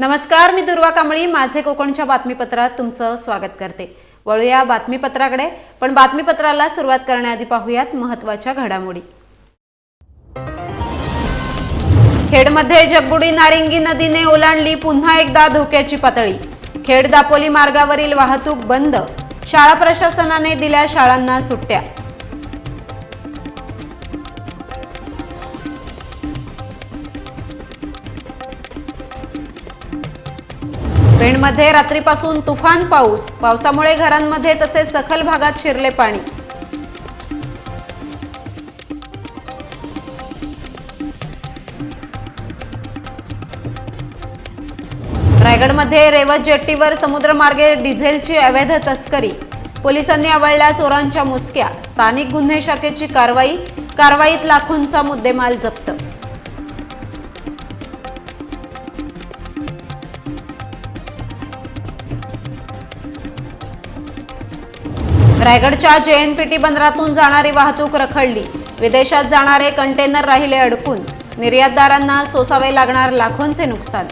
नमस्कार मी दुर्वा कांबळी. माझे कोकणच्या बातमीपत्रात तुमचं स्वागत करते. वळूया बातमीपत्राकडे पण बातमीपत्राला सुरुवात करण्याआधी पाहूयात महत्त्वाच्या घडामोडी. खेडमध्ये जगबुडी नारिंगी नदीने ओलांडली पुन्हा एकदा धोक्याची पातळी. खेड दापोली मार्गावरील वाहतूक बंद. शाळा प्रशासनाने दिल्या शाळांना सुट्ट्या. पेणमध्ये रात्रीपासून तुफान पाऊस. पावसामुळे घरांमध्ये तसेच सखल भागात शिरले पाणी. रायगडमध्ये रेवत जेट्टीवर समुद्रमार्गे डिझेलची अवैध तस्करी. पोलिसांनी आवळल्या चोरांच्या मुसक्या. स्थानिक गुन्हे शाखेची कारवाई कारवाईत लाखोंचा मुद्देमाल जप्त. रायगडच्या जेएनपीटी बंदरातून जाणारी वाहतूक रखडली. विदेशात जाणारे कंटेनर राहिले अडकून. निर्यातदारांना सोसावे लागणार लाखोंचे नुकसान.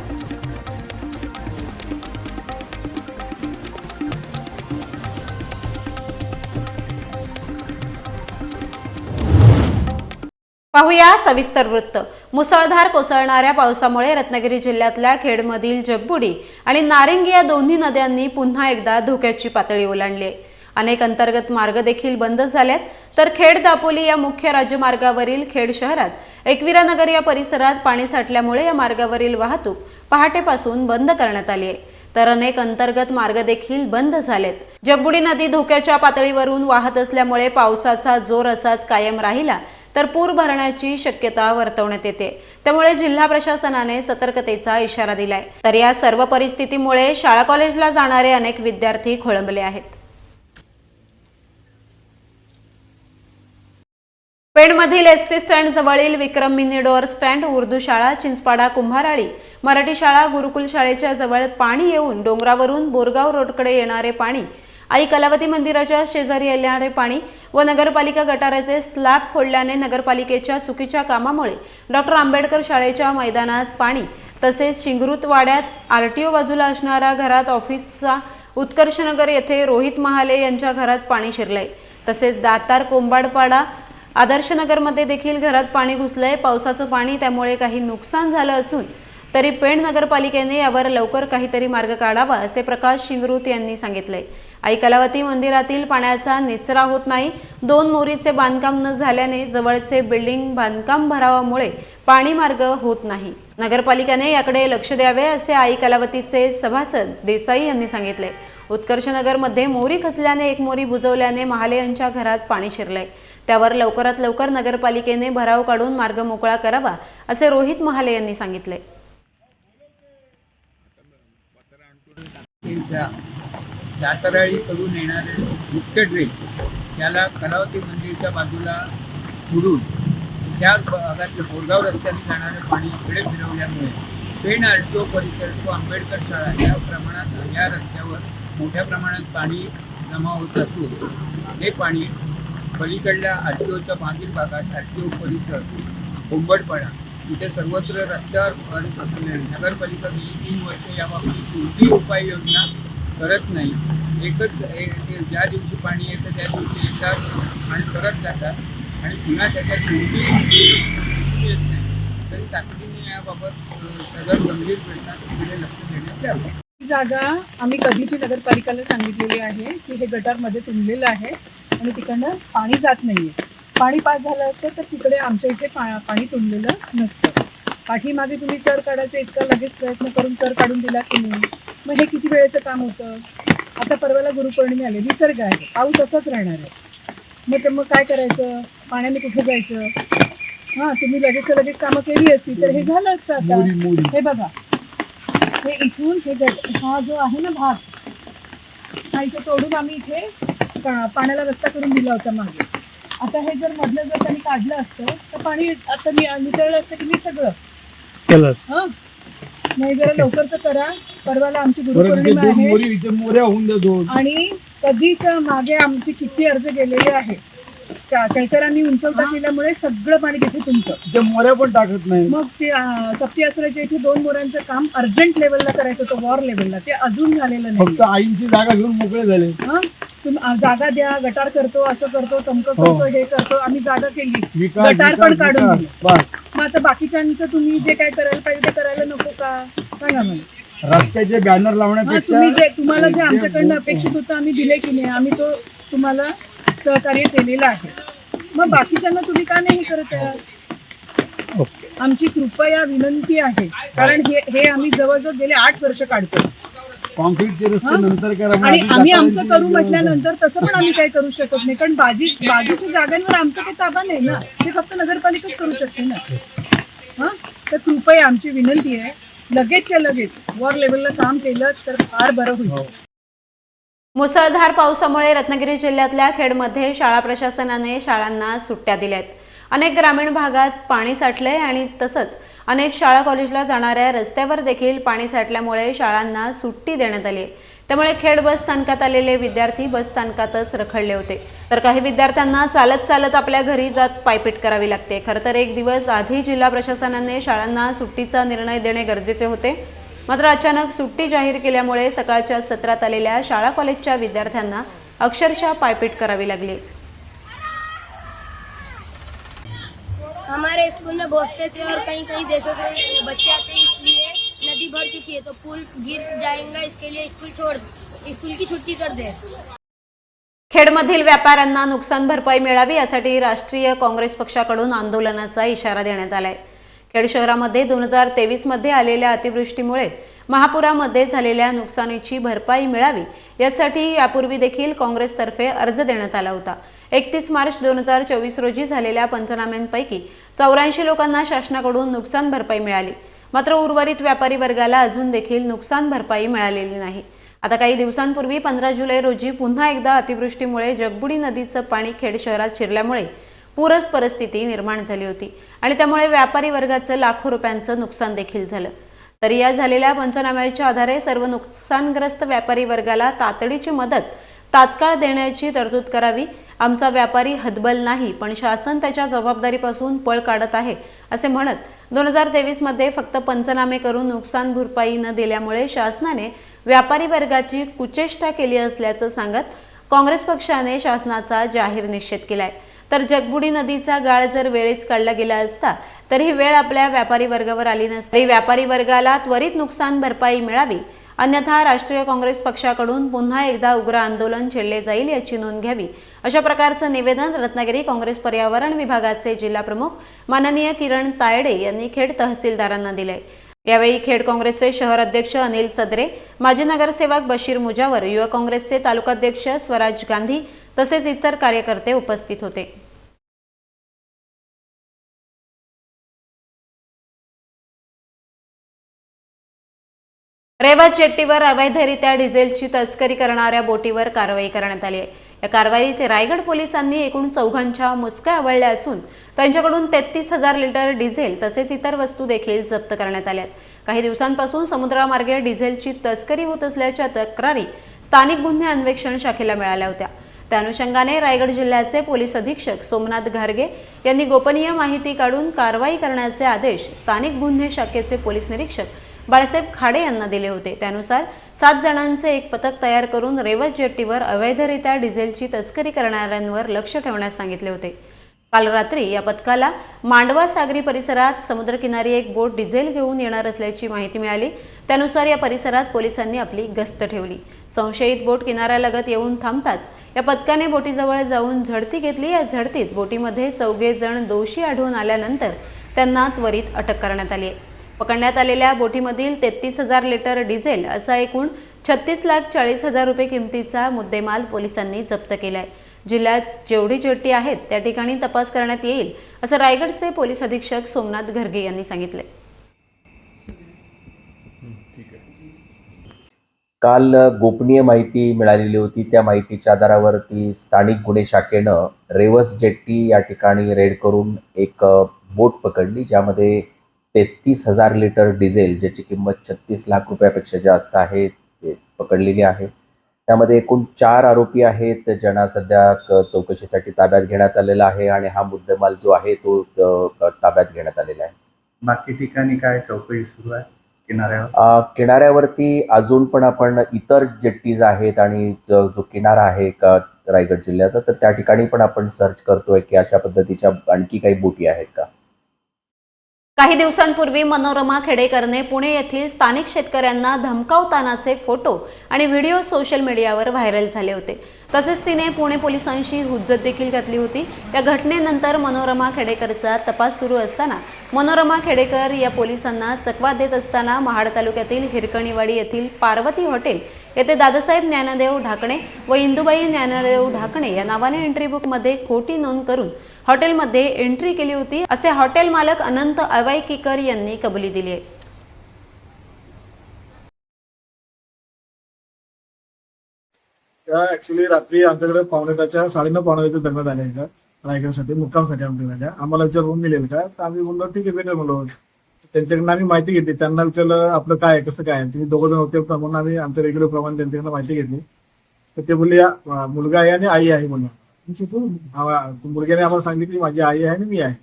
पाहूया सविस्तर वृत्त. मुसळधार कोसळणाऱ्या पावसामुळे रत्नागिरी जिल्ह्यातल्या खेडमधील जगबुडी आणि नारिंगी या दोन्ही नद्यांनी पुन्हा एकदा धोक्याची पातळी ओलांडली. आहे. अनेक अंतर्गत मार्ग देखील बंद झालेत. तर खेड दापोली या मुख्य राज्यमार्गावरील खेड शहरात एकविरा नगर या परिसरात पाणी साठल्यामुळे या मार्गावरील वाहतूक पहाटेपासून बंद करण्यात आली आहे. तर अनेक अंतर्गत मार्ग देखील बंद झालेत. जगबुडी नदी धोक्याच्या पातळीवरून वाहत असल्यामुळे पावसाचा जोर असाच कायम राहिला तर पूर भरण्याची शक्यता वर्तवण्यात येते. त्यामुळे जिल्हा प्रशासनाने सतर्कतेचा इशारा दिलाय. तर या सर्व परिस्थितीमुळे शाळा कॉलेजला जाणारे अनेक विद्यार्थी खोळंबले आहेत. पेणमधील एस टी स्टँड जवळील Vikram mini door stand Urdu शाळा चिंचपाडा कुंभाराळी मराठी शाळा गुरुकुल शाळेच्या जवळ पाणी येऊन डोंगरावरून बोरगाव रोडकडे येणारे पाणी आई कलावती मंदिराच्या शेजारी येणारे पाणी व नगरपालिका गटाराचे स्लॅब फोडल्याने नगरपालिकेच्या चुकीच्या कामामुळे डॉक्टर आंबेडकर शाळेच्या मैदानात पाणी तसेच शिंगरूत वाड्यात आर टी ओ बाजूला असणाऱ्या घरात ऑफिसचा उत्कर्षनगर येथे रोहित महाले यांच्या घरात पाणी शिरले. तसेच दातार कोंबाडपाडा आदर्शनगरमध्ये देखील घरात पाणी घुसलंय. पावसाचं पाणी त्यामुळे काही नुकसान झालं असून तरी पेण नगरपालिकेने यावर लवकर काहीतरी मार्ग काढावा असे प्रकाश शिंगरूत यांनी सांगितले. आई कलावती मंदिरातील पाण्याचा निचरा होत नाही. दोन मोरीचे बांधकाम न झाल्याने जवळचे बिल्डिंग बांधकाम भरावामुळे पाणी मार्ग होत नाही. नगरपालिकेने याकडे लक्ष द्यावे असे आई कलावतीचे सभासद देसाई यांनी सांगितले. उत्कर्षनगरमध्ये मोरी खचल्याने एक मोरी बुजवल्याने महाले यांच्या घरात पाणी शिरलंय. त्यावर लवकरात लवकर नगरपालिकेने भराव काढून मार्ग मोकळा करावा असे रोहित महाले यांनी सांगितले. त्या जातराळीकडून येणारे मुख्य ड्रेन त्याला कलावती मंदिरच्या बाजूला पुरून त्या भागातले बोरगाव रस्त्याने जाणारे पाणी इकडे फिरवल्यामुळे पेण आल्टो परिसर तो आंबेडकर शाळा या प्रमाणात या रस्त्यावर मोठ्या प्रमाणात पाणी जमा होत असून हे पाणी पलीकडल्या आर टी ओच्या मागील भागात आर टी ओ परिसर कोंबडपणा इथे सर्वत्र रस्त्यावर भर असल्याने नगरपालिका गेली तीन वर्ष याबाबतीत कोणतीही उपाययोजना करत नाही. एकच ज्या दिवशी पाणी येतं त्या दिवशी येतात आणि करत जातात आणि पुन्हा त्याच्यात कोणतीही येत नाही. तरी तातडीने याबाबत अ, सदर गंभीर प्रश्नाकडे लक्ष देण्यात यावं. ही जागा आम्ही कधीची नगरपालिकेला सांगितलेली आहे की हे गटारमध्ये तुंबलेलं आहे. आणि तिकडनं पाणी जात नाहीये. पाणी पास झालं असतं तर तिकडे आमच्या इथे पा पाणी तुंबलेलं नसतं. पाठीमागे तुम्ही चर काढायचं इतका लगेच प्रयत्न करून चर काढून दिला की नाही? मग हे किती वेळेचं काम होतं? आता परवाला गुरुपौर्णिमे आले निसर्ग आहे. पाऊस असाच राहणार आहे. मग ते मग काय करायचं? पाण्याने कुठे जायचं? हां तुम्ही लगेचच्या लगेच कामं केली असती तर हे झालं असतं आता. हे बघा. हे इथून हे हा जो आहे ना भाग हा इथे तोडून आम्ही इथे पा- पाण्याला रस्ता करून दिला होता मागे. आता हे जर मधलं जर त्यांनी काढलं असतं तर पाणी आता नि- नितळलं असतं की नाही सगळं? केलं हं? नाही जरा लवकर तर करा. परवाला आमची गुरुपौर्णिमा आहे. इथे मोऱ्या होऊन द्या दोन. आणि कधीच मागे आमची किती अर्ज गेलेले आहे. त्या केळकरांनी उंचवटा केल्यामुळे सगळं पाणी तिथे तुमचं मोऱ्या पण टाकत नाही. मग ते अं, सप्ती आसराच्या इथे दोन मोरांचं काम अर्जंट लेवलला करायचं होतं वॉर लेवलला. ते अजून झालेलं नाही फक्त आईंची जागा घेऊन मोकळे झाले. हं? जागा द्या गटार करतो असं करतो तमकं हो. करतो हे करतो आम्ही जागा केली. गटार पण काढून. दिले. मग आता बाकीच्यांचं तुम्ही जे काय करायला पाहिजे ते करायला नको का? सांगा मला. रस्त्याचे बॅनर हा, लावण्यापेक्षा तुम्ही जे तुम्हाला जे आमच्याकडनं बो- अपेक्षित होतं आम्ही दिले की नाही आम्ही तो तुम्हाला सहकार्य केलेलं आहे. मग बाकीच्यांना तुम्ही का नाही हे करत आहे? आमची कृपया विनंती आहे. कारण हे हे आम्ही जवळजवळ गेले आठ वर्ष काढतो कॉन्क्रीटचे रस्ते? नंतर करा आणि आम्ही आमचं करू. म्हटल्यानंतर तसं पण आम्ही काही करू शकत नाही. कारण बाजी बाजूच्या जागांवर आमचा काही ताबा नाही ना. ते फक्त नगरपालिकाच करू शकते ना. हा? तर कृपया आमची विनंती आहे. लगेचच्या लगेच वॉर लेवलला काम केलं तर फार बरं होईल. हो. मुसळधार पावसामुळे रत्नागिरी जिल्ह्यातल्या खेडमध्ये शाळा प्रशासनाने शाळांना सुट्ट्या दिल्या आहेत अनेक ग्रामीण भागात पाणी साठले आणि तसंच अनेक शाळा कॉलेजला जाणाऱ्या रस्त्यावर देखील पाणी साठल्यामुळे शाळांना सुट्टी देण्यात आली आहे. त्यामुळे खेड बस स्थानकात आलेले विद्यार्थी बस स्थानकातच रखडले होते. तर काही विद्यार्थ्यांना चालत चालत आपल्या घरी जात पायपीट करावी लागते. खरं तर एक दिवस आधी जिल्हा प्रशासनाने शाळांना सुट्टीचा निर्णय देणे गरजेचे होते. मात्र अचानक सुट्टी जाहीर केल्यामुळे सकाळच्या सत्रात आलेल्या शाळा कॉलेजच्या विद्यार्थ्यांना अक्षरशः पायपीट करावी लागली. हमारे स्कूल में बहुत से और कई कई देशों से बच्चे आते हैं इसलिए नदी भर चुकी है तो पुल गिर जाएगा इसके लिए स्कूल छोड़ स्कूल की छुट्टी कर दे। खेडमधील व्यापाऱ्यांना नुकसान भरपाई मिळावी यासाठी राष्ट्रीय काँग्रेस पक्षाकडून आंदोलनाचा इशारा देण्यात आलाय. खेड शहरामध्ये दोन हजार तेवीसमध्ये आलेल्या अतिवृष्टीमुळे महापुरामध्ये झालेल्या नुकसानीची भरपाई मिळावी यासाठी यापूर्वी देखील काँग्रेसतर्फे अर्ज देण्यात आला होता. एकतीस मार्च दोन हजार चोवीस रोजी झालेल्या पंचनाम्यांपैकी चौऱ्याऐंशी लोकांना शासनाकडून नुकसान भरपाई मिळाली. मात्र उर्वरित व्यापारी वर्गाला अजून देखील नुकसान भरपाई मिळालेली नाही. आता काही दिवसांपूर्वी पंधरा जुलै रोजी पुन्हा एकदा अतिवृष्टीमुळे जगबुडी नदीचं पाणी खेड शहरात शिरल्यामुळे पूर परिस्थिती निर्माण झाली होती आणि त्यामुळे व्यापारी वर्गाचं लाखो रुपयांचं नुकसान देखील झालं. तरी या झालेल्या पंचनाम्याच्या आधारे सर्व नुकसानग्रस्त व्यापारी वर्गाला तातडीची मदत तात्काळ देण्याची तरतूद करावी. आमचा व्यापारी हतबल नाही पण शासन त्याच्या जबाबदारीपासून पळ काढत आहे असे म्हणत दोन हजार तेवीसमध्ये फक्त पंचनामे करून नुकसान भरपाई न दिल्यामुळे शासनाने व्यापारी वर्गाची कुचेष्टा केली असल्याचं सांगत काँग्रेस पक्षाने शासनाचा जाहीर निषेध केलाय. तर जगबुडी नदीचा गाळ जर वेळेच काढला गेला असता तर ही वेळ आपल्या व्यापारी वर्गावर आली नसती. व्यापारी वर्गाला त्वरित नुकसान भरपाई मिळावी अन्यथा राष्ट्रीय काँग्रेस पक्षाकडून पुन्हा एकदा उग्र आंदोलन छेडले जाईल याची नोंद घ्यावी. अशा प्रकारचं निवेदन रत्नागिरी काँग्रेस पर्यावरण विभागाचे जिल्हा प्रमुख माननीय किरण तायडे यांनी खेड तहसीलदारांना दिले यावेळी खेड काँग्रेसचे शहर अध्यक्ष अनिल सदरे माजी नगरसेवक बशीर मुजावर युवक काँग्रेसचे तालुकाध्यक्ष स्वराज गांधी तसेच इतर कार्यकर्ते उपस्थित होते. रेवा जेट्टीवर अवैधरित्या डिझेलची तस्करी करणाऱ्या बोटीवर कारवाई करण्यात आली आहे. या कारवाईत रायगड पोलिसांनी एकूण चौघांच्या मुसक्या आवळल्या असून त्यांच्याकडून तेहतीस हजार लिटर डिझेल तसेच इतर वस्तू देखील जप्त करण्यात आल्यात काही दिवसांपासून समुद्रामार्गे डिझेलची तस्करी होत असल्याच्या तक्रारी स्थानिक गुन्हे अन्वेषण शाखेला मिळाल्या होत्या. त्या अनुषंगाने रायगड जिल्ह्याचे पोलीस अधीक्षक सोमनाथ घारगे यांनी गोपनीय माहिती काढून कारवाई करण्याचे आदेश स्थानिक गुन्हे शाखेचे पोलीस निरीक्षक बाळासाहेब खाडे यांना दिले होते. त्यानुसार सात जणांचे एक पथक तयार करून रेवत जेट्टीवर अवैधरित्या डिझेलची तस्करी करणाऱ्यांवर लक्ष ठेवण्यास सांगितले होते. काल रात्री या पथकाला मांडवा सागरी परिसरात समुद्रकिनारी एक बोट डिझेल घेऊन येणार असल्याची माहिती मिळाली. त्यानुसार या परिसरात पोलिसांनी आपली गस्त ठेवली. संशयित बोट किनाऱ्यालगत येऊन थांबताच या पथकाने बोटीजवळ जाऊन झडती घेतली. या झडतीत बोटीमध्ये चौघे जण दोषी आढळून आल्यानंतर त्यांना त्वरित अटक करण्यात आली आहे. पकडण्यात आलेल्या बोटीमधील तेहतीस हजार लिटर डिझेल असा एकूण छत्तीस लाख चाळीस हजार रुपये किमतीचा मुद्देमाल पोलिसांनी जप्त केला आहे जिल्ह्यात जेवढी जेट्टी आहेत त्या ठिकाणी तपास करण्यात येईल असं रायगडचे पोलीस अधीक्षक सोमनाथ घरगे यांनी सांगितले काल गोपनीय माहिती मिळालेली होती. त्या माहितीच्या आधारावरती स्थानिक गुन्हे शाखेनं रेवस जेट्टी या ठिकाणी रेड करून एक बोट पकडली ज्यामध्ये तेहतीस हजार लिटर डिझेल ज्याची किंमत छत्तीस लाख रुपयापेक्षा जास्त आहे ते पकडलेली आहे. त्यामध्ये एकूण चार आरोपी आहेत ज्यांना सध्या चौकशीसाठी ताब्यात घेण्यात आलेला आहे आणि हा मुद्देमाल जो आहे तो ताब्यात घेण्यात आलेला आहे. बाकी ठिकाणी काय चौकशी सुरू आहे? किनाऱ्यावर? किनाऱ्यावरती अजून पण आपण इतर जेट्टीज आहेत आणि ज- जो किनारा आहे का रायगड जिल्ह्याचा तर त्या ठिकाणी पण आपण सर्च करतोय की अशा पद्धतीच्या आणखी काही बोटी आहेत का? काही दिवसांपूर्वी मनोरमा खेडेकरने पुणे येथील स्थानिक शेतकऱ्यांना धमकावतानाचे फोटो आणि व्हिडिओ सोशल मीडियावर व्हायरल झाले होते. तसेच तिने पुणे पोलिसांशी हुज्जत देखील घातली होती. या घटनेनंतर मनोरमा खेडेकरचा तपास सुरू असताना मनोरमा खेडेकर या पोलिसांना चकवा देत असताना महाड तालुक्यातील हिरकणीवाडी येथील पार्वती हॉटेल येथे दादासाहेब ज्ञानदेव ढाकणे व इंदुबाई ज्ञानदेव ढाकणे या नावाने एंट्री बुकमध्ये खोटी नोंद करून हॉटेलमध्ये एंट्री केली होती. असे हॉटेल मालक अनंत अवायकीकर यांनी कबुली दिली. आहे त्या ऍक्च्युली रात्री आमच्याकडे पावणेच्या साडेनऊ पावणे दरम्यान आल्या का रायगडसाठी मुक्कामसाठी आमच्या आम्हाला विचार रूम मिळेल का तर आम्ही बोललो ठीक आहे म्हणलो त्यांच्याकडनं आम्ही माहिती घेतली. त्यांना विचारलं आपलं काय आहे, कसं काय आहे. तुम्ही दोघं जण होते म्हणून आम्ही आमच्या रेग्युलर प्रमाणे त्यांच्याकडनं माहिती घेतली. तर ते बोलले मुलगा आहे आणि आई आहे म्हणून. मुलग्याने आम्हाला सांगितलं की माझी आई आहे आणि मी आहे.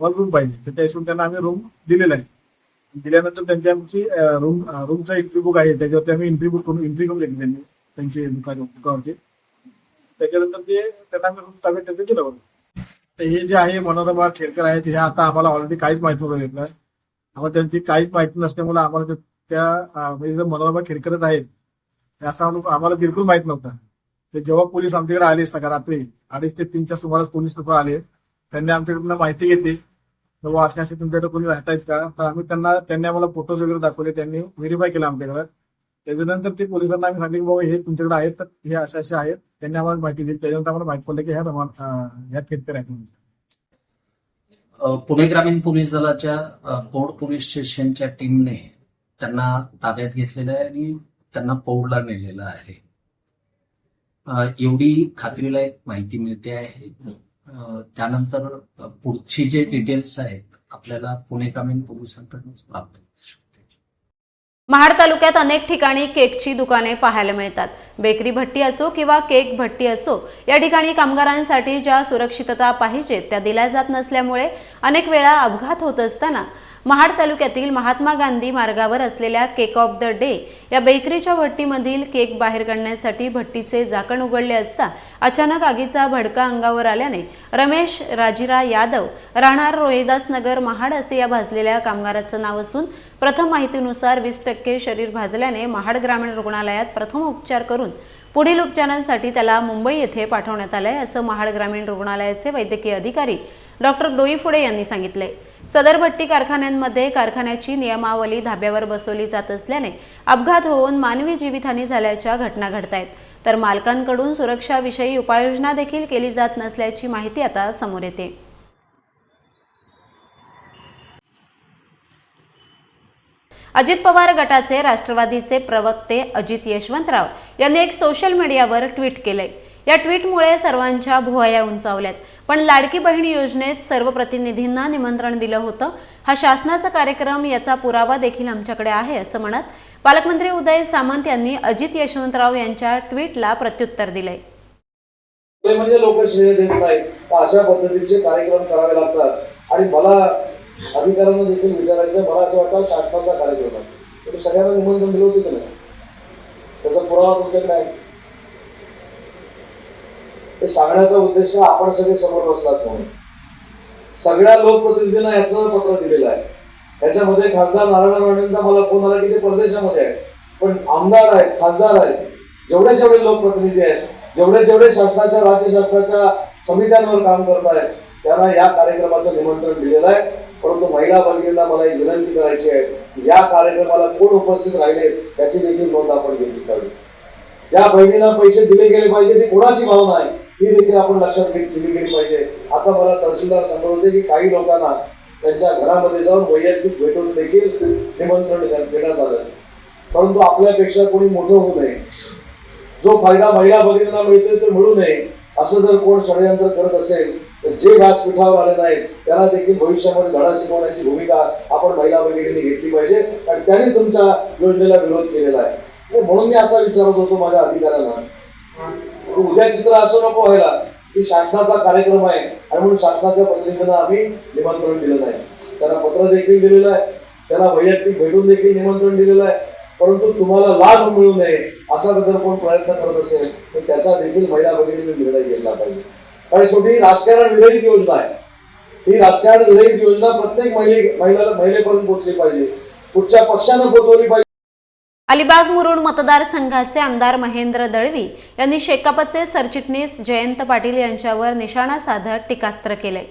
मला रूम पाहिजे. तर त्या हिशोबाने त्यांना आम्ही रूम दिलेला आहे. दिल्यानंतर त्यांची आमची रूम रूमचा एंट्री बुक आहे. त्याच्यावरती आम्ही एंट्री बुक करून एंट्री करून घेतली त्यांनी. त्यांची दुकान दुकानावरती त्याच्यानंतर ते त्यांना आम्ही रूम ताब्यात त्यांचं दिलं होतं तर हे जे आहे मनोरमा खेडकर आहेत हे आता आम्हाला ऑलरेडी काहीच माहिती नव्हतं घेतलं आम्हाला त्यांची काहीच माहिती नसल्यामुळे आम्हाला त्या म्हणजे मनोरमा खेडकरच आहेत असा असं आम्हाला बिलकुल माहीत नव्हतं. ते जेव्हा पोलीस आमच्याकडे आले सकाळ रात्री अडीच ते तीनच्या सुमारास पोलीस लोक आले त्यांनी आमच्याकडून माहिती घेतली. तेव्हा असे असे तुमच्याकडे कोणी राहतायत का? तर आम्ही त्यांना त्यांनी आम्हाला फोटोज वगैरे दाखवले त्यांनी व्हेरीफाय केलं आमच्याकडे. त्याच्यानंतर ते पोलिसांना आम्ही सांगितलं बाबा हे तुमच्याकडे आहेत तर हे असे असे आहेत. त्यांनी आम्हाला माहिती दिली. त्याच्यानंतर आम्हाला माहिती पडलं की ह्या ह्या शेतकरी आहेत म्हणून. पुणे ग्रामीण पोलीस दलाच्या पौड पोलीस स्टेशनच्या टीमने त्यांना ताब्यात घेतलेलं आहे आणि त्यांना पौडला नेलेलं आहे. एवढी खात्रीलायक माहिती मिळते आहे. त्यानंतर पुढची जे डिटेल्स आहेत आपल्याला पुणे ग्रामीण पोलिसांकडूनच प्राप्त महाड तालुक्यात अनेक ठिकाणी केकची दुकाने पाहायला मिळतात. बेकरी भट्टी असो किंवा केक भट्टी असो या ठिकाणी कामगारांसाठी ज्या सुरक्षितता पाहिजेत त्या दिल्या जात नसल्यामुळे अनेक वेळा अपघात होत असताना महाड तालुक्यातील महात्मा गांधी मार्गावर असलेल्या केक ऑफ द डे या बेकरीच्या भट्टीमधील केक बाहेर काढण्यासाठी भट्टीचे झाकण उघडले असता अचानक आगीचा भडका अंगावर आल्याने रमेश राजिरा यादव राहणार रोहिदास नगर महाड असे या भाजलेल्या कामगाराचं नाव असून प्रथम माहितीनुसार वीस टक्के शरीर भाजल्याने महाड ग्रामीण रुग्णालयात प्रथम उपचार करून पुढील उपचारांसाठी त्याला मुंबई येथे पाठवण्यात आलंय असं महाड ग्रामीण रुग्णालयाचे वैद्यकीय अधिकारी डॉक्टर डोईफुडे यांनी सांगितले. सदर भट्टी कारखान्यांमध्ये कारखान्याची नियमावली धाब्यावर बसवली जात असल्याने अपघात होऊन मानवी जीवितहानी झाल्याच्या घटना घडत आहेत तर मालकांकडून सुरक्षाविषयी उपाययोजना देखील केली जात नसल्याची माहिती आता समोर येते. अजित पवार गटाचे राष्ट्रवादीचे प्रवक्ते अजित यशवंतराव यांनी एक सोशल मीडियावर ट्विट केलंय. या ट्विटमुळे सर्वांच्या भुवया उंचावल्यात. पण लाडकी बहीण योजनेत सर्व प्रतिनिधींना निमंत्रण दिलं होतं. हा शासनाचा कार्यक्रम याचा पुरावा देखील आमच्याकडे आहे असं म्हणत पालकमंत्री उदय सामंत यांनी अजित यशवंतराव यांच्या ट्विटला प्रत्युत्तर दिलंय. म्हणजे लोक श्रेय देत नाहीत. तर अशा पद्धतीचे कार्यक्रम करावे लागतात. आणि मला अधिकाऱ्यांना देखील विचारायचं मला असं वाटतं शासनाचा कार्यक्रम आहे. तुम्ही सगळ्यांना निमंत्रण दिलं होतं की नाही? त्याचा पुरावा तुमच्याकडे आहे. हे सांगण्याचा उद्देश आपण सगळे समोर बसलात म्हणून. सगळ्या लोकप्रतिनिधींना याचं पत्र दिलेलं आहे. त्याच्यामध्ये खासदार नारायण राणेंचा मला फोन आला की ते परदेशामध्ये आहे पण आमदार आहेत खासदार आहेत. जेवढे जेवढे लोकप्रतिनिधी आहेत जेवढे जेवढे शासनाच्या राज्य शासनाच्या समित्यांवर काम करत आहेत त्यांना या कार्यक्रमाचं निमंत्रण दिलेलं आहे. परंतु महिला भगिनींना मला एक विनंती करायची आहे या कार्यक्रमाला कोण उपस्थित राहिले याची देखील नोंद आपण घेतली पाहिजे. या बहिणींना पैसे दिले गेले पाहिजे ती कोणाची भावना आहे? ही देखील आपण लक्षात घेत दिली गेली पाहिजे. आता मला तहसीलदार सांगत होते की काही लोकांना त्यांच्या घरामध्ये जाऊन वैयक्तिक भेटून देखील निमंत्रण देण्यात आलं. परंतु आपल्यापेक्षा कोणी मोठं होऊ नये. जो फायदा महिला भगिनींना मिळते ते मिळू नये. असं जर कोण षडयंत्र करत असेल तर जे व्यासपीठावर आले नाहीत त्यांना देखील भविष्यामध्ये धडा शिकवण्याची भूमिका आपण महिला भगिनींनी घेतली पाहिजे. आणि त्यांनी तुमच्या योजनेला विरोध केलेला आहे. म्हणून मी आता विचारत होतो माझ्या अधिकाऱ्यांना. उद्या चित्र असं नको व्हायला. की शासनाचा कार्यक्रम आहे. आणि म्हणून शासनाच्या प्रतिनिधींना आम्ही निमंत्रण दिलं नाही त्याला पत्र देखील दिलेलं आहे. त्याला वैयक्तिक भेटून देखील निमंत्रण दिलेलं आहे. परंतु तुम्हाला लाभ मिळू नये असा जर कोण प्रयत्न करत असेल तर त्याचा देखील महिला भगिनीने निर्णय घेतला पाहिजे. कारण शेवटी राजकारण विरहित योजना आहे. ही राजकारण विरहित योजना प्रत्येक महिले महिलाला महिलेपर्यंत पोहोचली पाहिजे. कुठच्या पक्षानं पोहोचवली पाहिजे. अलिबाग मुरुड मतदारसंघाचे आमदार महेंद्र दळवी यांनी शेकापचे सरचिटणीस जयंत पाटील यांच्यावर निशाणा साधत टीकास्त्र केले.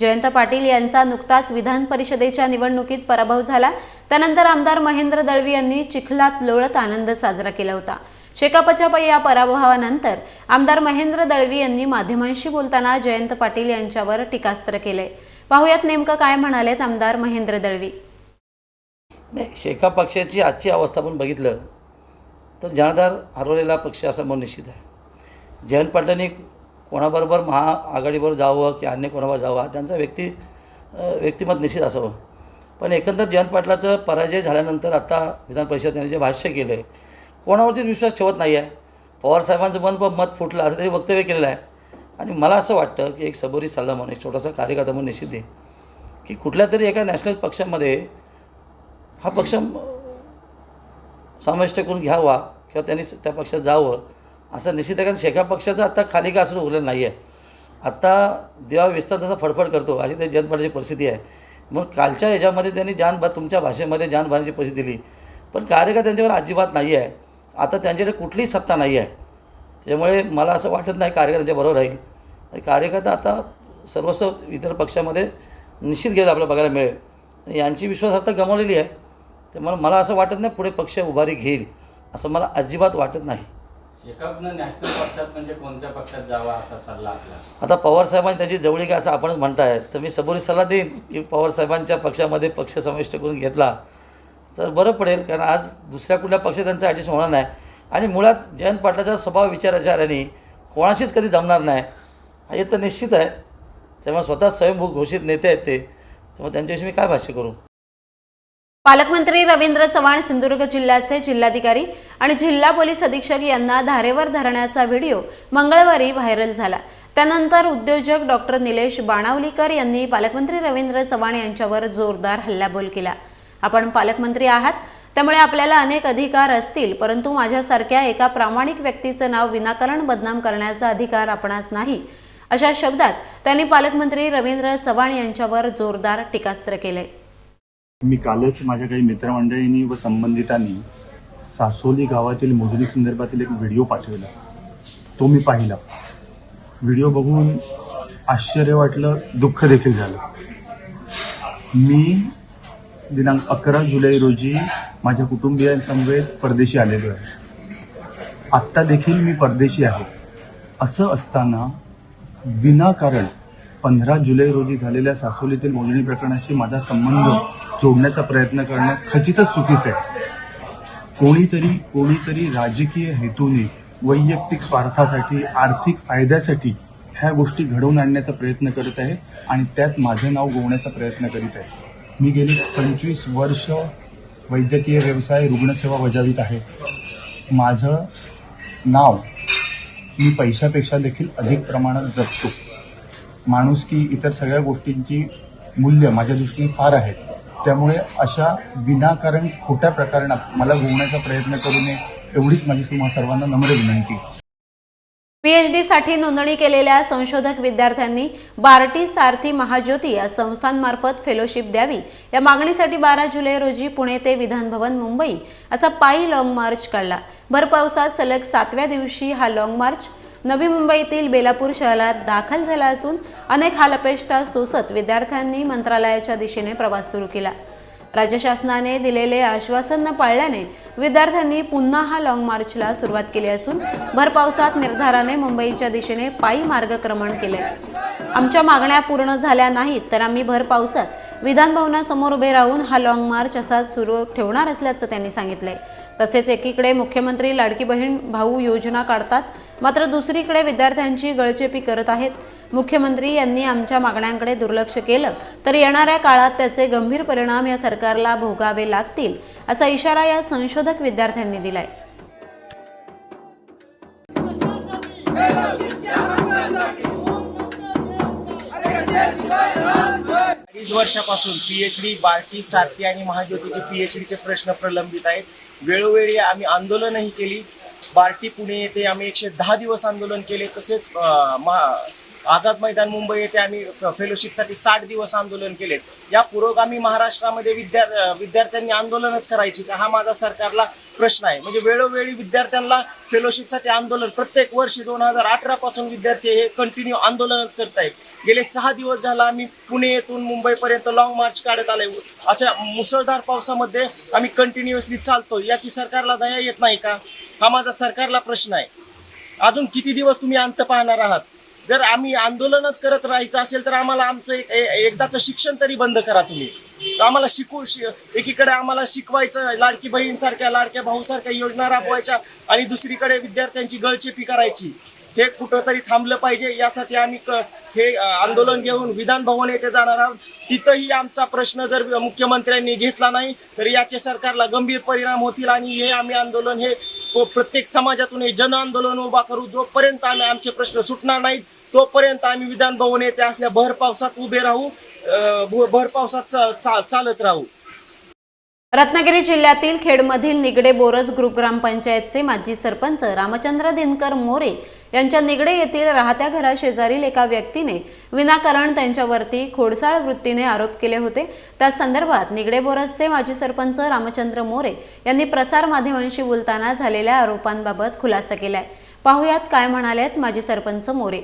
जयंत पाटील यांचा नुकताच विधान परिषदेच्या निवडणुकीत पराभव झाला. त्यानंतर आमदार महेंद्र दळवी यांनी चिखलात लोळत आनंद साजरा केला होता. शेकापच्या प- या पराभवानंतर आमदार महेंद्र दळवी यांनी माध्यमांशी बोलताना जयंत पाटील यांच्यावर टीकास्त्र केले. पाहुयात नेमकं काय म्हणालेत आमदार महेंद्र दळवी. नाही शेखा पक्षाची आजची अवस्था आपण बघितलं तर जनाधार हरवलेला पक्ष असा म्हणून निश्चित आहे. जयंत पाटलांनी कोणाबरोबर महाआघाडीवर जावं की अन्य कोणाबरोबर जावं हा त्यांचा व्यक्ती व्यक्तिमत निश्चित असावं. पण एकंदर जयंत पाटलाचं पराजय झाल्यानंतर आता विधान परिषद त्यांनी जे भाष्य केलं आहे कोणावरतीच विश्वास ठेवत नाही आहे पवारसाहेबांचं मन पण मत फुटलं असं त्यांनी वक्तव्य केलेलं आहे. आणि मला असं वाटतं की एक सबोरी सल्ला म्हणून एक छोटासा कार्यकर्ता म्हणून निश्चित आहे की कुठल्या तरी एका नॅशनल पक्षामध्ये हा पक्ष समाविष्ट करून घ्यावा किंवा त्यांनी त्या पक्षात जावं असं निश्चित आहे. कारण शेखा पक्षाचं आता खाली का असं उरलेलं नाही आहे आत्ता देवा विस्तार जसा फडफड करतो अशी त्या जनपडाची परिस्थिती आहे. मग कालच्या ह्याच्यामध्ये त्यांनी जानबा तुमच्या भाषेमध्ये जानबाराची परिस्थिती दिली. पण कार्यकर्ता त्यांच्यावर अजिबात नाही आहे आता त्यांच्याकडे कुठलीही सत्ता नाही आहे त्यामुळे मला असं वाटत नाही कार्यकर्त्यांच्या बरोबर राहील. आणि कार्यकर्ता आता सर्वस्व इतर पक्षामध्ये निश्चित गेलं आपल्याला बघायला मिळेल. यांची विश्वासार्हता गमावलेली आहे. त्यामुळे मला असं वाटत नाही पुढे पक्ष उभारी घेईल. असं मला अजिबात वाटत नाही. नॅशनल पक्षात म्हणजे कोणत्या पक्षात जावा असा सल्ला आपला? आता पवारसाहेबांनी त्याची जवळी काय असं आपणच म्हणताय तर मी सबुरी सल्ला देईन की पवारसाहेबांच्या पक्षामध्ये पक्ष समाविष्ट करून घेतला तर बरं पडेल. कारण आज दुसऱ्या कुठल्या पक्षात त्यांचं ॲडजस्ट होणार नाही. आणि मुळात जयंत पाटलाचा स्वभाव विचाराचाराने कोणाशीच कधी जमणार नाही. हे तर निश्चित आहे. त्यामुळे स्वतः स्वयंभू घोषित नेते आहेत ते. त्यामुळे त्यांच्याविषयी मी काय भाष्य करू? पालकमंत्री रवींद्र चव्हाण सिंधुदुर्ग जिल्ह्याचे जिल्हाधिकारी आणि जिल्हा पोलीस अधीक्षक यांना धारेवर धरण्याचा व्हिडिओ मंगळवारी व्हायरल झाला. त्यानंतर उद्योजक डॉक्टर निलेश बाणावलीकर यांनी पालकमंत्री रवींद्र चव्हाण यांच्यावर जोरदार हल्लाबोल केला. आपण पालकमंत्री आहात त्यामुळे आपल्याला अनेक अधिकार असतील परंतु माझ्यासारख्या एका प्रामाणिक व्यक्तीचं नाव विनाकारण बदनाम करण्याचा अधिकार आपणास नाही अशा शब्दात त्यांनी पालकमंत्री रवींद्र चव्हाण यांच्यावर जोरदार टीकास्त्र केले मी कालच माझ्या काही मित्रमंडळींनी व संबंधितांनी सासोली गावातील मोजणी संदर्भातील एक व्हिडिओ पाठवला. तो मी पाहिला. व्हिडिओ बघून आश्चर्य वाटलं दुःख देखील झालं. मी दिनांक अकरा जुलै रोजी माझ्या कुटुंबियांसमवेत परदेशी आलेलो आहे. आत्ता देखील मी परदेशी आहे. असं असताना विनाकारण पंधरा जुलै रोजी झालेल्या सासोलीतील मोजणी प्रकरणाशी माझा संबंध जोडण्याचा प्रयत्न करणं खचितच चुकीचं आहे. कोणीतरी कोणीतरी राजकीय हेतूने वैयक्तिक स्वार्थासाठी आर्थिक फायद्यासाठी ह्या गोष्टी घडवून आणण्याचा प्रयत्न करत आहे आणि त्यात माझं नाव गोवण्याचा प्रयत्न करीत आहे. मी गेली पंचवीस वर्ष वैद्यकीय व्यवसाय रुग्णसेवा बजावित आहे. माझं नाव मी पैशापेक्षा देखील अधिक प्रमाणात जपतो. माणुसकी इतर सगळ्या गोष्टींची मूल्य माझ्या दृष्टीने फार आहेत. त्यामुळे अशा विनाकारण खोट्या प्रकरणात मला घुमण्याचा प्रयत्न करू नये एवढीच माझी तुम्हा सर्वांना नम्र विनंती. पीएचडी साठी नोंदणी केलेल्या संशोधक विद्यार्थ्यांनी बार्टी सारथी महाज्योती या संस्थांमार्फत फेलोशिप द्यावी. या मागणीसाठी बारा जुलै रोजी पुणे ते विधानभवन मुंबई असा पायी लाँग मार्च काढला. भर पावसात सलग सातव्या दिवशी हा लाँग मार्च नवी मुंबईतील बेलापूर शहरात दाखल झाला असून अनेक हालअपेष्टा सोसत विद्यार्थ्यांनी मंत्रालयाच्या दिशेने प्रवास सुरू केला. राज्य शासनाने दिलेले आश्वासन न पाळल्याने विद्यार्थ्यांनी पुन्हा हा लाँग मार्चला सुरुवात केली असून भर पावसात निर्धाराने मुंबईच्या दिशेने पायी मार्गक्रमण केले. आमच्या मागण्या पूर्ण झाल्या नाहीत तर आम्ही भर पावसात विधानभवनासमोर उभे राहून हा लाँग मार्च असा सुरू ठेवणार असल्याचं त्यांनी सांगितलंय. तसेच एकीकडे मुख्यमंत्री लाडकी बहीण भाऊ योजना काढतात मात्र दुसरीकडे विद्यार्थ्यांची गळचेपी करत आहेत. मुख्यमंत्री यांनी आमच्या मागण्यांकडे दुर्लक्ष केलं तर येणाऱ्या काळात त्याचे गंभीर परिणाम या सरकारला भोगावे लागतील असा इशारा या संशोधक विद्यार्थ्यांनी दिलाय. वर्षापासून पीएचडी बार्टी सारथी आणि महाज्योतीचे पीएचडीचे प्रश्न प्रलंबित आहेत. वेळोवेळी आम्ही आंदोलनही केली. बार्टी पुणे येथे आम्ही एकशे दहा दिवस आंदोलन केले. तसेच महा आझाद मैदान मुंबई येथे आम्ही फेलोशिपसाठी साठ दिवस आंदोलन केले. या पुरोगामी महाराष्ट्रामध्ये विद्या विद्यार्थ्यांनी आंदोलनच करायची का? हा माझा सरकारला प्रश्न आहे. म्हणजे वेळोवेळी विद्यार्थ्यांना फेलोशिपसाठी आंदोलन प्रत्येक वर्षी दोन हजार अठरा पासून विद्यार्थी हे कंटिन्यू आंदोलनच करत आहेत गेले सहा दिवस झाला आम्ही पुणे येथून मुंबईपर्यंत लॉंग मार्च काढत आलोय. अशा मुसळधार पावसामध्ये आम्ही कंटिन्युअसली चालतो याची सरकारला दया येत नाही का? हा माझा सरकारला प्रश्न आहे. अजून किती दिवस तुम्ही अंत पाहणार आहात? जर आम्ही आंदोलनच करत राहायचं असेल तर आम्हाला आमचं एक- एकदाचं शिक्षण तरी बंद करा तुम्ही. आम्हाला शिकू एकीकडे आम्हाला शिकवायचं लाडकी बहीणसारख्या लाडक्या भाऊसारख्या योजना राबवायच्या आणि दुसरीकडे विद्यार्थ्यांची गळचेपी करायची. हे कुठंतरी थांबलं पाहिजे यासाठी आम्ही क- हे आंदोलन घेऊन विधान भवन येथे जाणार आहोत. तिथंही आमचा प्रश्न जर मुख्यमंत्र्यांनी घेतला नाही तर याचे सरकारला गंभीर परिणाम होतील आणि हे आम्ही आंदोलन हे प्रत्येक समाजातून हे जन आंदोलन उभा करू. जोपर्यंत आम्ही आमचे प्रश्न सुटणार नाहीत तोपर्यंत आम्ही विधान भवन येथे असल्या भर पावसात उभे राहू भ- भर पावसात चा- चालत राहू. रत्नागिरी जिल्ह्यातील खेडमधील निगडे बोरज ग्रुप ग्रामपंचायतचे माजी सरपंच रामचंद्र दिनकर मोरे यांच्या निगडे येथील राहत्या घराशेजारील एका व्यक्तीने विनाकारण त्यांच्यावरती खोडसाळ वृत्तीने आरोप केले होते. त्या संदर्भात निगडे बोरजचे माजी सरपंच रामचंद्र मोरे यांनी प्रसारमाध्यमांशी बोलताना झालेल्या आरोपांबाबत खुलासा केलाय. पाहुयात काय म्हणालेत माजी सरपंच मोरे.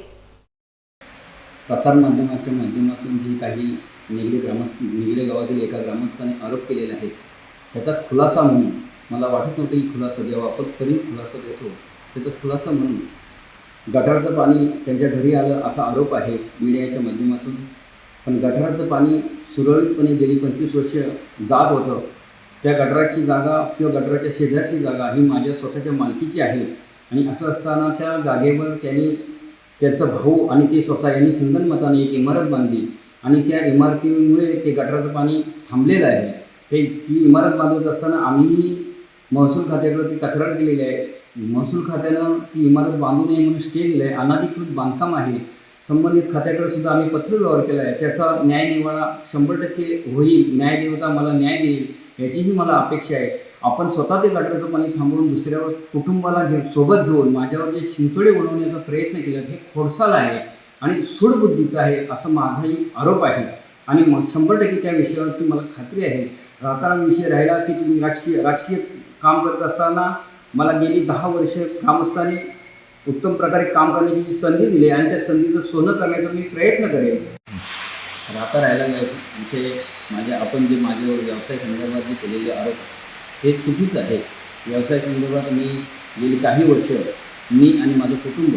प्रसारमाध्यमाच्या माध्यमातून जी काही निगडे ग्रामस्थ निगडे गावातील एका ग्रामस्थाने आरोप केलेला आहे त्याचा खुलासा म्हणून मला वाटत नव्हतं की खुलासा द्यावा पण तरी खुलासा देतो. त्याचा खुलासा म्हणून गटाराचं पाणी त्यांच्या घरी आलं असा आरोप आहे मीडियाच्या माध्यमातून. पण गटाराचं पाणी सुरळीतपणे गेली पंचवीस वर्ष जात होतं. त्या गटाराची जागा किंवा गटाराच्या शेजारची जागा ही माझ्या स्वतःच्या मालकीची आहे. आणि असं असताना त्या जागेवर त्यांनी त्यांचा भाऊ आणि ते स्वतः यांनी संगनमताने एक इमारत बांधली. आणि त्या इमारतीमुळे ते गटाराचं पाणी थांबलेलं आहे. हे ती इमारत बांधत असताना आम्ही महसूल खात्याकडे ती तक्रार केलेली आहे. महसूल खात्यानं ती इमारत बांधू नये म्हणून स्टे दिलं आहे अनाधिकृत बांधकाम आहे. संबंधित खात्याकडे सुद्धा आम्ही पत्रव्यवहार केला आहे. त्याचा न्याय निवाडा शंभर टक्के होईल. न्यायदेवता मला न्याय देईल याचीही मला अपेक्षा आहे. आपण स्वतः ते गटराचं पाणी थांबवून दुसऱ्यावर कुटुंबाला घे सोबत घेऊन माझ्यावर जे शिंतोडे उडवण्याचा प्रयत्न केला हे खोडसाल आहे आणि सूडबुद्धीचं आहे असं माझाही आरोप आहे. आणि मग शंभर टक्के त्या विषयावरची मला खात्री आहे. राहताना विषय राहिला की तुम्ही राजकीय राजकीय काम करत असताना मला गेली दहा वर्ष ग्रामस्थांनी उत्तम प्रकारे काम करण्याची जी संधी दिली आणि त्या संधीचं सोनं करण्याचा मी प्रयत्न करेन. राहता राहिला विषय. माझ्या आपण जे माझ्यावर व्यवसाय संदर्भात जे केलेले आरोप हे चुकीचं आहे. व्यवसाय संदर्भात मी गेली काही वर्ष मी आणि माझं कुटुंब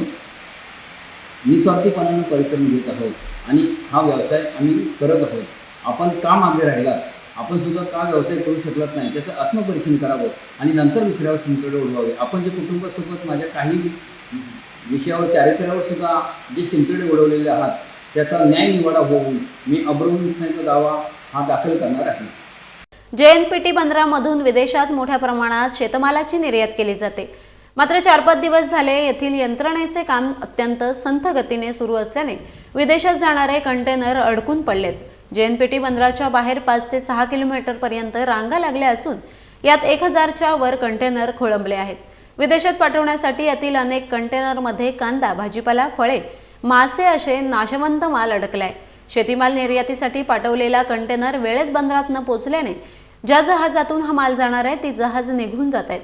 निस्वार्थीपणानं परिश्रम घेत आहोत आणि हा व्यवसाय आम्ही करत आहोत. आपण का मागे राहिला आपण सुद्धा का व्यवसाय करू शकलात नाही? त्याचं आत्मपरीक्षण करावं आणि नंतर दुसऱ्यावर शिंतोडे ओढवावे. आपण जे कुटुंबासोबत माझ्या काही विषयावर चारित्र्यावर सुद्धा जे शिंतोडे ओढवलेले आहात त्याचा न्याय निवाडा होऊन मी अब्रमण दावा हा दाखल करणार आहे. जेएनपीटी बंदरामधून विदेशात मोठ्या प्रमाणात शेतमालाची निर्यात केली जाते. मात्र चार पाच दिवस झाले येथील यंत्रणेचे काम अत्यंत संथ गतीने सुरू असल्याने विदेशात जाणारे कंटेनर अडकून पडलेत. जेएनपीटी बंदराच्या बाहेर पाच ते सहा किलोमीटरपर्यंत रांगा लागल्या असून यात एक हजारच्या वर कंटेनर खोळंबले आहेत. विदेशात पाठवण्यासाठी यातील अनेक कंटेनरमध्ये कांदा भाजीपाला फळे मासे असे नाशवंत माल अडकलाय. शेतीमाल निर्यातीसाठी पाठवलेला कंटेनर वेळेत बंदरात न पोचल्याने ज्या जहाजातून हा माल जाणार आहे ती जहाज निघून जात आहेत.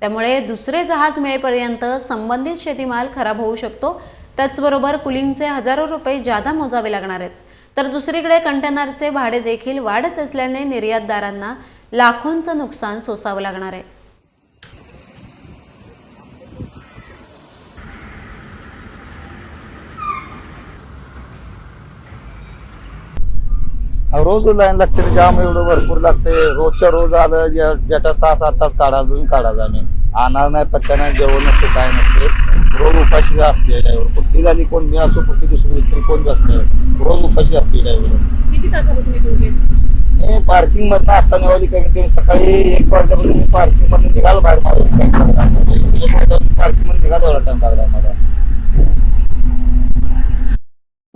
त्यामुळे दुसरे जहाज मिळेपर्यंत संबंधित शेतीमाल खराब होऊ शकतो. त्याचबरोबर कुलिंगचे हजारो रुपये जादा मोजावे लागणार आहेत. तर दुसरीकडे कंटेनरचे भाडे देखील वाढत असल्याने निर्यातदारांना लाखोंचं नुकसान सोसावं लागणार आहे. रोज लाईन लागते जाम एवढं भरपूर लागते. रोजच्या रोज आलं ज्या ज्याच्या सहा सात तास काढा अजून काढायचं आम्ही आणणार नाही पत्त्या नाही जेवण नसते काय नसते. रोज उपाशी असते ड्रायव्हर. कुठली झाली कोण मी असो कुठली दुसरी व्यक्ती कोण असते रोज उपाशी असते ड्रायव्हर. किती तासापासून? मी पार्किंग मधनं आता निवाली कमीत कमी सकाळी एक वाजल्यापासून मी पार्किंग मधून निघालो बाहेर. माझं पार्किंगमध्ये निघालो टाइम लागला मला.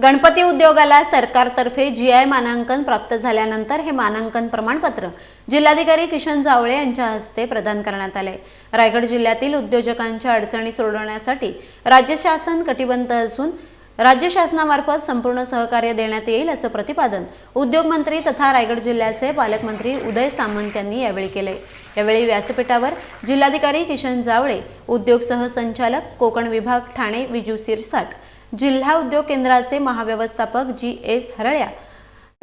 गणपती उद्योगाला सरकारतर्फे जी आय मानांकन प्राप्त झाल्यानंतर हे मानांकन प्रमाणपत्र जिल्हाधिकारी किशन जावळे यांच्या हस्ते प्रदान करण्यात आले. रायगड जिल्ह्यातील उद्योजकांच्या अडचणी सोडवण्यासाठी राज्य शासन कटिबद्ध असून राज्य शासनामार्फत संपूर्ण सहकार्य देण्यात येईल असं प्रतिपादन उद्योगमंत्री तथा रायगड जिल्ह्याचे पालकमंत्री उदय सामंत यांनी यावेळी केले. यावेळी व्यासपीठावर जिल्हाधिकारी किशन जावळे उद्योग सहसंचालक कोकण विभाग ठाणे विजू सिरसाट जिल्हा उद्योग केंद्राचे महाव्यवस्थापक जी एस हरळ्या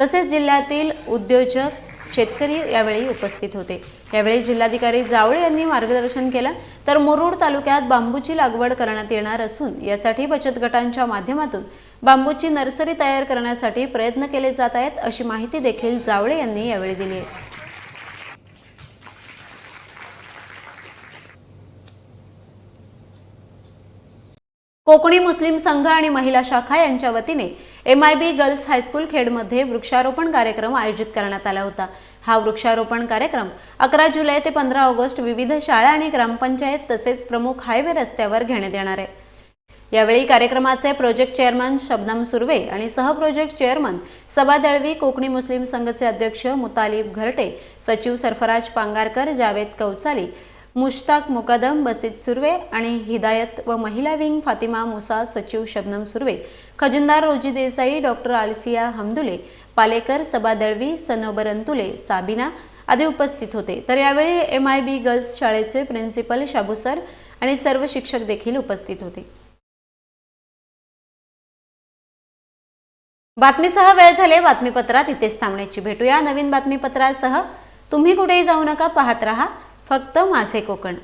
तसेच जिल्ह्यातील उद्योजक शेतकरी यावेळी उपस्थित होते. यावेळी जिल्हाधिकारी जावळे यांनी मार्गदर्शन केलं. तर मुरुड तालुक्यात बांबूची लागवड करण्यात येणार असून यासाठी बचत गटांच्या माध्यमातून बांबूची नर्सरी तयार करण्यासाठी प्रयत्न केले जात आहेत अशी माहिती देखील जावळे यांनी यावेळी दिली आहे. कोकणी मुस्लिम संघ आणि महिला शाखा यांच्या वतीने M I B girls high school खेडमध्ये वृक्षारोपण कार्यक्रम आयोजित करण्यात आला होता. हा वृक्षारोपण कार्यक्रम अकरा जुलै ते पंधरा ऑगस्ट विविध शाळा आणि ग्रामपंचायत तसेच प्रमुख हायवे रस्त्यावर घेण्यात येणार आहे. यावेळी कार्यक्रमाचे प्रोजेक्ट चेअरमन शबनम सुर्वे आणि सहप्रोजेक्ट चेअरमन सबा दळवी कोकणी मुस्लिम संघचे अध्यक्ष मुतालिब घरटे सचिव सरफराज पांगारकर जावेद कौचाली मुश्ताक मुकदम बसीत सुर्वे आणि हिदायत व महिला विंग फातिमा मुसा सचिव शबनम सुर्वे खजिनदार रोजी देसाई डॉक्टर आल्फिया हमदुले पालेकर सबा दळवी सनोबर अंतुले साबिना आदी उपस्थित होते. तर यावेळी एम आय बी गर्ल्स शाळेचे प्रिन्सिपल शाबू सर आणि सर्व शिक्षक देखील उपस्थित होते. बातमीसह वेळ झाले बातमीपत्रात इथेच थांबण्याची. भेटूया नवीन बातमीपत्रासह. तुम्ही कुठेही जाऊ नका पाहत रहा. फक्त माझे कोकण.